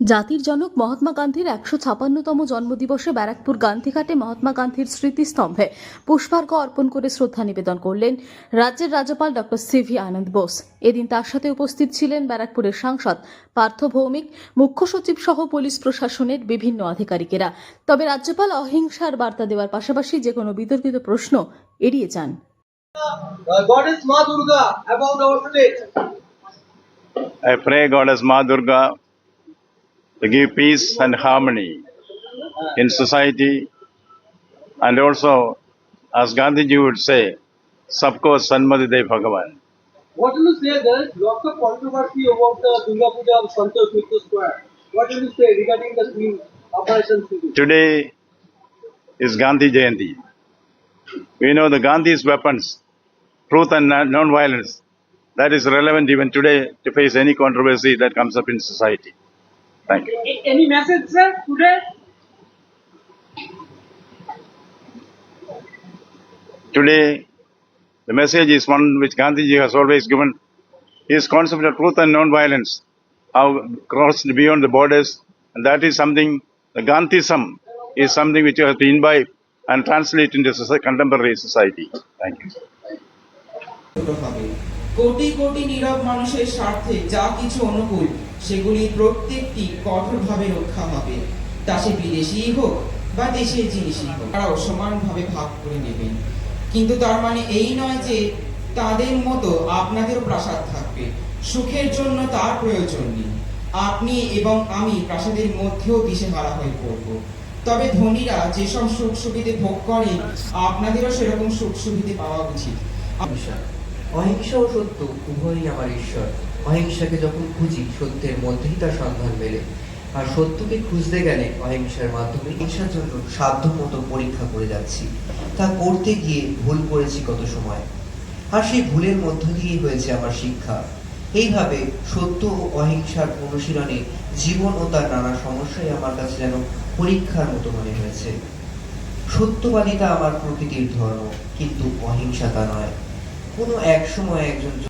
জাতির জনক মহাত্মা গান্ধীর একশো ছাপান্নতম জন্মদিবসে ব্যারাকপুর গান্ধীঘাটে মহাত্মা গান্ধীর স্মৃতিস্তম্ভে পুষ্পার্ঘ অর্পণ করে শ্রদ্ধা নিবেদন করলেন রাজ্যের রাজ্যপাল ডক্টর সিভি আনন্দ বোস। এদিন তার সাথে উপস্থিত ছিলেন ব্যারাকপুরের সাংসদ পার্থ ভৌমিক মুখ্য সচিব সহ পুলিশ প্রশাসনের বিভিন্ন আধিকারিকেরা। তবে রাজ্যপাল অহিংসার বার্তা দেওয়ার পাশাপাশি যে কোনো বিতর্কিত প্রশ্ন এড়িয়ে যান। Uh. I pray Ma Durga to give peace and harmony in society and also, as Gandhiji would say, Sabko Sanmati De Bhagavan. What will you say? There is lots of controversy about the Durga Puja of Santosh Mitra Square. What will you say regarding the scheme Operation City? Today is Gandhi Jayanti. We know the Gandhi's weapons, truth and non-violence, that is relevant even today to face any controversy that comes up in society. Thank you. Any message, sir, today? Today, the message is one which Gandhiji has always given. His concept of truth and non-violence, how crossed beyond the borders, and that is something, the Gandhism is something which you have to imbibe and translate into contemporary society. Thank you. হবে। কোটি কোটি নীরব মানুষের স্বার্থে যা কিছু অনুকূল, সেগুলি প্রত্যেকটি কঠোরভাবে রক্ষা হবে। তা সে বিদেশি হোক বা দেশের জিনিসই হোক, তারাও সমানভাবে ভাগ করে নেবেন কিন্তু তার মানে এই নয় যে তাদের মতো আপনাদেরও প্রাসাদ থাকবে। সুখের জন্য তার প্রয়োজন নেই। আপনি এবং আমি প্রাসাদের মধ্যেও দিশেহারা হয়ে পড়ব। তবে ধনীরা যেসব সুখ সুবিধে ভোগ করেন আপনাদেরও সেরকম সুখ সুবিধে পাওয়া উচিত। অহিংসা ও সত্য, উভয়ই আমার ঈশ্বর। অহিংসাকে যখন খুঁজি, সত্যের মধ্যেই তার সন্ধান মেলে। আর সত্যকে খুঁজতে গেলে অহিংসার মাধ্যমে হিংসার জন্য সাধ্য মতো পরীক্ষা করে যাচ্ছি। তা করতে গিয়ে ভুল করেছি কত সময়? আর সেই ভুলের মধ্য দিয়েই হয়েছে আমার শিক্ষা। এইভাবে সত্য ও অহিংসার অনুশীলনে জীবন ও তার নানা সমস্যাই আমার কাছে যেন পরীক্ষার মতো মনে হয়েছে। সত্যবাদিতা আমার প্রকৃতির ধর্ম, কিন্তু অহিংসা তা নয়। কোনো এক সময় একজন